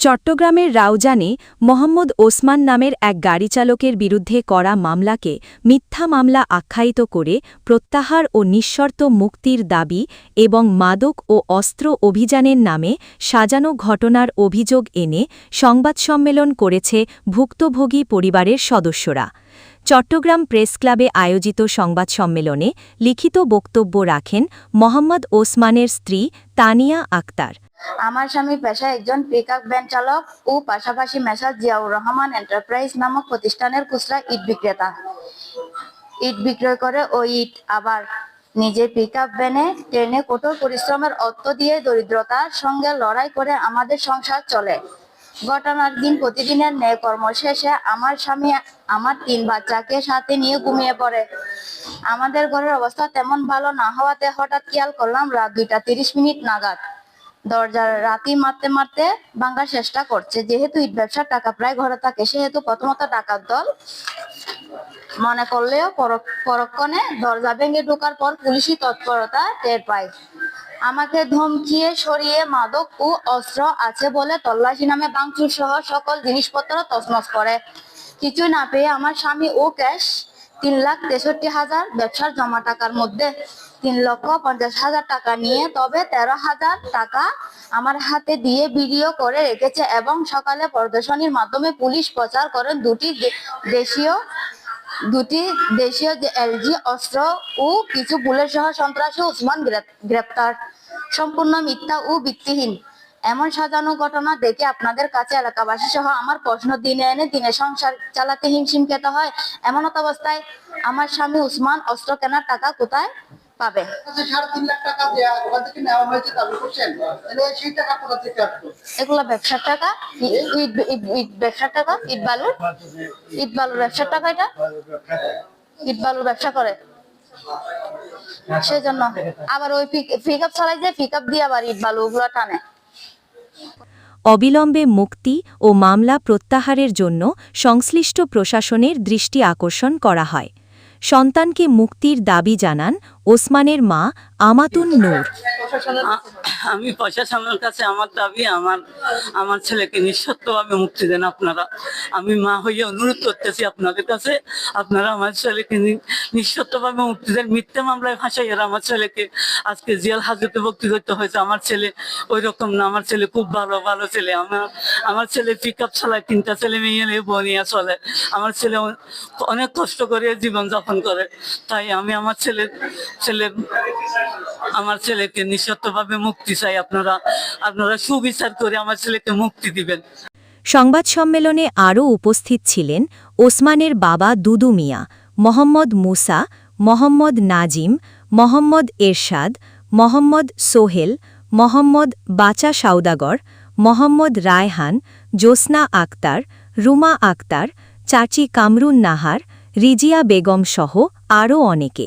চট্টগ্রামের রাউজানে মোহাম্মদ ওসমান নামের এক গাড়িচালকের বিরুদ্ধে করা মামলাকে মিথ্যা মামলা আখ্যায়িত করে প্রত্যাহার ও নিঃশর্ত মুক্তির দাবি এবং মাদক ও অস্ত্র অভিযানের নামে সাজানো ঘটনার অভিযোগ এনে সংবাদ সম্মেলন করেছে ভুক্তভোগী পরিবারের সদস্যরা। চট্টগ্রাম প্রেস ক্লাবে আয়োজিত সংবাদ সম্মেলনে লিখিত বক্তব্য রাখেন মোহাম্মদ ওসমানের স্ত্রী তানিয়া আক্তার। আমার স্বামী পেশায় একজন পিকআপ ভ্যান চালক ও পাশাপাশি মেসার জিয়াউর রহমান এন্টারপ্রাইজ নামক প্রতিষ্ঠানের খুচরা ইট বিক্রেতা। ইট বিক্রয় করে ওই ইট আবার নিজে পিকআপ ভ্যানে ট্রেনে কঠোর পরিশ্রমের অর্থ দিয়ে দরিদ্রতার সঙ্গে লড়াই করে আমাদের সংসার চলে। ঘটনার দিন প্রতিদিনের ন্যায় কর্ম শেষে আমার স্বামী আমার তিন বাচ্চাকে সাথে নিয়ে ঘুমিয়ে পড়ে। আমাদের ঘরের অবস্থা তেমন ভালো না হওয়াতে হঠাৎ খেয়াল করলাম রাত দুইটা তিরিশ মিনিট নাগাদ। দরজার রাতি মারতে মারতে ভাঙার চেষ্টা করছে। যেহেতু ইট ব্যবসার টাকা প্রায় ঘরে থাকে, সেহেতু প্রথমত টাকার দল মনে করলেও পরক্ষণে দরজা ভেঙে ঢোকার পর পুলিশি তৎপরতা টের পায়। আমাকে ধমকিয়ে সরিয়ে মাদক ও অস্ত্র আছে বলে তল্লাশি নামে বাংচুর সহ সকল জিনিসপত্র তছনছ করে। কিছু না পেয়ে আমার স্বামী ও ক্যাশ তিন লাখ তেষট্টি হাজার ব্যবসার জমা টাকার মধ্যে তিন লক্ষ পঞ্চাশ হাজার টাকা নিয়ে, তবে তেরো হাজার টাকা আমার হাতে দিয়ে ভিডিও করে রেখেছে এবং সকালে প্রদর্শনীর মাধ্যমে পুলিশ প্রচার করেন দুটি দেশীয় দুটি দেশীয় এলজি, অস্ত্র ও কিছু বুলেট সহ সন্ত্রাসী উসমান গ্রেপ্তার। সম্পূর্ণ মিথ্যা ও ভিত্তিহীন। এমন সাজানো ঘটনা দেখে আপনাদের কাছে এলাকাবাসী সহ আমার প্রশ্ন, দিনে এনে দিনে সংসার চালাতে হিমশিম খেতে হয়? এমন অবস্থায় আমার স্বামী উসমান অস্ত্র কেনার টাকা কোথায় পাবে। সেই এগুলো ব্যবসার টাকা ইট ব্যবসার টাকা ইট বালুর। ইট বালুর ব্যবসার টাকা এটা। ইট বালুর ব্যবসা করে। সেজন্য আবার ওই পিক আপ চালাই যে পিক আপ দিয়ে আবার ইট বালু ওগুলো টানে। অবিলম্বে মুক্তি ও মামলা প্রত্যাহারের জন্য সংশ্লিষ্ট প্রশাসনের দৃষ্টি আকর্ষণ করা হয়। সন্তানকে মুক্তির দাবি জানান ওসমানের মা আমাতুন নূর। আমি প্রশাসনের কাছে আমার দাবি, আমার আমার ছেলেকে নিঃশর্তভাবে মুক্তি দেন আপনারা। আমি মা হয়ে অনুরোধ করতেছি আপনাদের কাছে, আপনারা আমার ছেলেকে নি- নিঃশর্তভাবে মুক্তি দেন। মিথ্যে মামলায় ফাঁসাইয়ার আমার ছেলেকে আজকে জেল হাজতে ভর্তি করতে হয়েছে। আমার ছেলে ওই রকম না, আমার ছেলে খুব ভালো ভালো ছেলে। আমার আমার ছেলে পিক আপ চালায়, তিনটা ছেলে মেয়ে নিয়ে বনিয়া চলে। আমার ছেলে অনেক কষ্ট করে জীবন যাপন করে। তাই আমি আমার ছেলে ছেলের আমার ছেলেকে নিঃশর্তভাবে মুক্তি চাই। আপনারা আপনারা সুবিচার করে আমার ছেলেকে মুক্তি দিবেন। সংবাদ সম্মেলনে আরও উপস্থিত ছিলেন ওসমানের বাবা দুদু মিয়া, মোহাম্মদ মুসা, মোহাম্মদ নাজিম, মোহাম্মদ এরশাদ, মোহাম্মদ সোহেল, মোহাম্মদ বাচা সাউদাগর, মোহাম্মদ রায়হান, জোসনা আক্তার, রুমা আক্তার, চাচি কামরুন নাহার, রিজিয়া বেগম সহ আরও অনেকে।